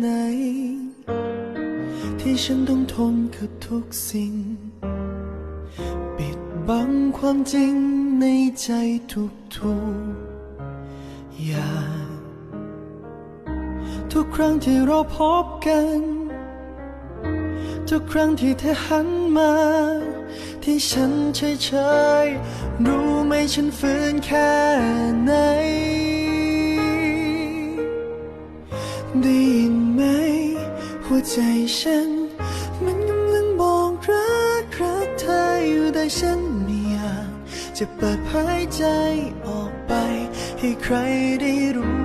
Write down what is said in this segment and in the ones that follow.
ไหน ที่ฉันต้องทนกับทุกสิ่ง ปิดบังความจริงในใจทุกๆอย่าง ทุกครั้งที่เราพบกัน ทุกครั้งที่เธอหันมา ที่ฉันเฉยๆรู้ไหมฉันฝืนแค่ไหน ได้ยินไหม หัวใจฉัน มันกำลังบอกรักรักเธออยู่แต่ฉันไม่อยากจะเปิดเผยใจออกไป ให้ใครได้รู้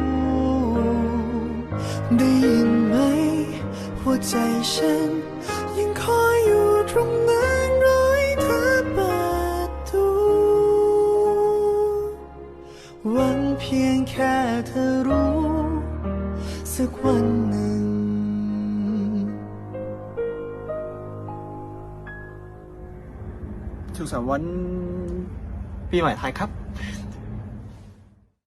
ได้ยินไหม หัวใจฉัน ยังคอยอยู่ตรงนั้นรอให้เธอเปิดตูหวังเพียงแค่เธอรู้ สักวันหนึ่ง สุขสันต์วันปีใหม่ไทยครับ